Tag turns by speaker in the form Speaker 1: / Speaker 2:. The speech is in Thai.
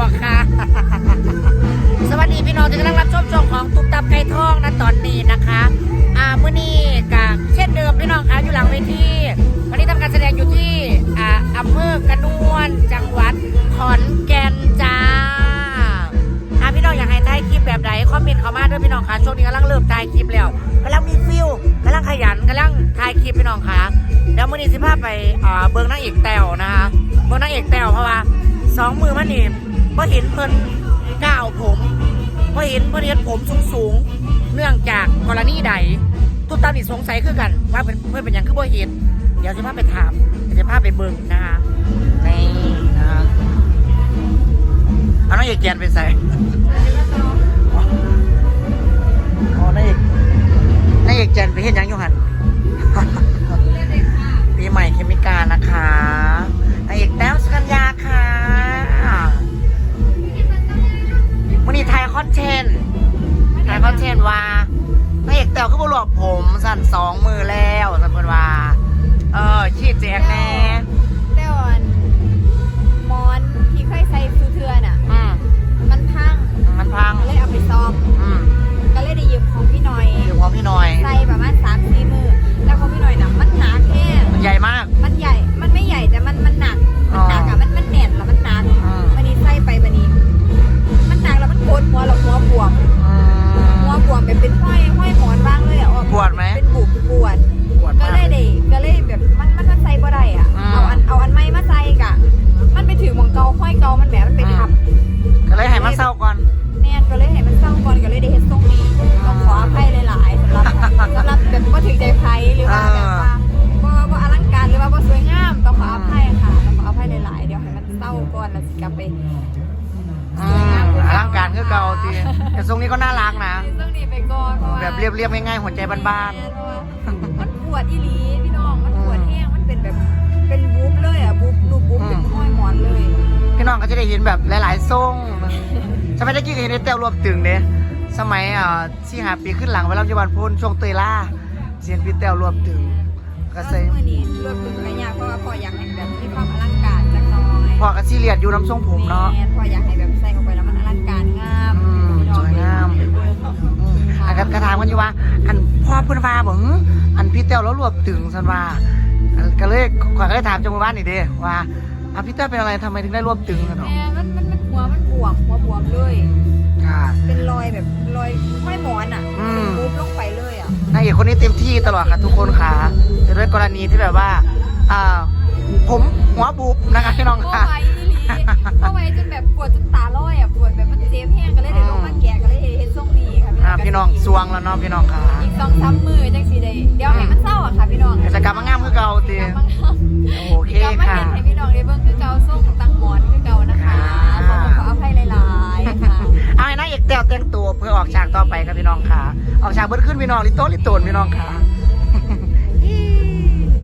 Speaker 1: บอกค่ะ สวัสดีพี่น้องที่กำลังรับชมช่องของตุ๊กตับไก่ทองนะตอนนี้นะคะ อ่าเมื่อนี้กับเช่นเดิมพี่น้องคะอยู่หลังเวทีวันนี้ทำการแสดงอยู่ที่ อ่าอำเภอกระนวน จังหวัดขอนแก่นจ้าอ่าพี่น้องอยากให้ถ่ายคลิปแบบไหนคอมเมนต์เข้ามาด้วยพี่น้องคะช่วงนี้กำลังเริ่มถ่ายคลิปแล้วกำลังมีฟิลกำลังขยันกำลังถ่ายคลิปพี่น้องคะเดี๋ยวมื่อนี้สิพาไปอ่าเบิ้งนางเอกแต้วนะคะเบิ้งนางเอกแต้วเพราะว่าสองมือมันนี่ พอเห็นเพิ่นก้าวผมพอเห็นเพิ่นเห็นผมสูงสูงเนื่องจากกรณีใดทุกตานี่สงสัยคือกัน ว่าเป็นเพื่อนเป็นหยังคือบ่เห็นเดี๋ยวจะพาไปถามเดี๋ยวจะพาไปเบิ่งนะคะนี่นะคะเอาน้องเอกแกนไปใส่อ๋อนายเอกนายเอกแกนไปเห็นยังอยู่หัน อนเทนต์ไทยคอนเทนต์ว่านายเอกแต้วก็บรวบผมสั่นสองมือแล้วสันเพิ่นว่า
Speaker 2: วดไหม เป็นบุบปวด
Speaker 1: ปวด
Speaker 2: ก็
Speaker 1: มาก
Speaker 2: เลยได้ก็เลยแบบมันมันมันใส่บ่ได้อะ
Speaker 1: อืม
Speaker 2: เอาอันเอาอันไม้มาใส่กะ มันไปถือหมองเกาห้อยเกามันแหมมันไปทับ
Speaker 1: เก่า
Speaker 2: ทีแต่
Speaker 1: ทรงนี้ก็น่ารักนะ
Speaker 2: ทรงนี้ไปก่อนเพราะว่า
Speaker 1: แบบเรียบๆง่ายๆหัวใจบ้าน
Speaker 2: มันปวดอีหลีพี่น้อง มันปวดแห้ง มันเป็นแบบเป็นบู๊บเลยอะบู๊บรูปบู๊บเป็นห้อยหมอนเลย
Speaker 1: ๆ พี่น้องก็จะได้เห็นแบบหลายๆทรงสมัยตะกี้ก็เห็นในแต้วรวบตึงเด้สมัยอ่าสี่หาปีขึ้นหลังเวลาปัจจุบันพูนช่วงเตยล่าเสียนพี่แต้วรวบตึงก็
Speaker 2: ก็
Speaker 1: ใส่
Speaker 2: มือนี้รถเป็นกระยากเพราะว่าพ่ออยากให้แบบมีความอลังการจักหน่อย
Speaker 1: พอกับซีเรียสอยู่น้ำทรงผมเนาะ
Speaker 2: แม่พ่ออยากให้แบบใส่เข้าไปแล้วมันอลัง มันอ
Speaker 1: ยู่ว่า อันพ่อเพิ่อนว่าบอกหืออันพี่แต้วแล้วรวบตึงสันว่าก็เลยขอยก็เลยถามเจ้าหมู่บ้านนี่เด้ว่าอะพี่แต้วเป็นอะไรทำไมถึงได้รวบตึงกันเนาะ
Speaker 2: แม่มันมันมันหัวมันบวมหัวบวมเลย
Speaker 1: ค่ะ
Speaker 2: เป็นรอยแบบรอยห้อยหมอนอะ
Speaker 1: อืม
Speaker 2: เป็นบู๊บลงไปเลยอะ
Speaker 1: นางเอกคนนี้เต็มที่ตลอดค่ะทุกคนค่ะแต่ด้วยกรณีที่แบบว่าอ่าผมหัวบุบนะคะพี่น้องค่ะ วงแล้วเนาะพี่น้องค่ะ
Speaker 2: อีกสองสามมือจังสีได้เดี๋ยวให้มันเศร้าอะค่ะพี่น้อง
Speaker 1: เดี๋ยวจะกลับมางามคือเก่าติ
Speaker 2: กลับมางาม
Speaker 1: โอเค
Speaker 2: กลับมา
Speaker 1: ค่ะ
Speaker 2: เห็นให้พี่น้องได้เบิ่งคือเก่าส่งตังหมอนคือเก่านะคะขอขออภัยหลายๆค่ะ
Speaker 1: เอาให้นางเอกแต้วแต่งตัวเพื่อออกฉากต่อไปครับพี่น้องค่ะ ออกฉากเบิดขึ้นพี่น้องลิโต้ลิโตนพี่น้องค่ะ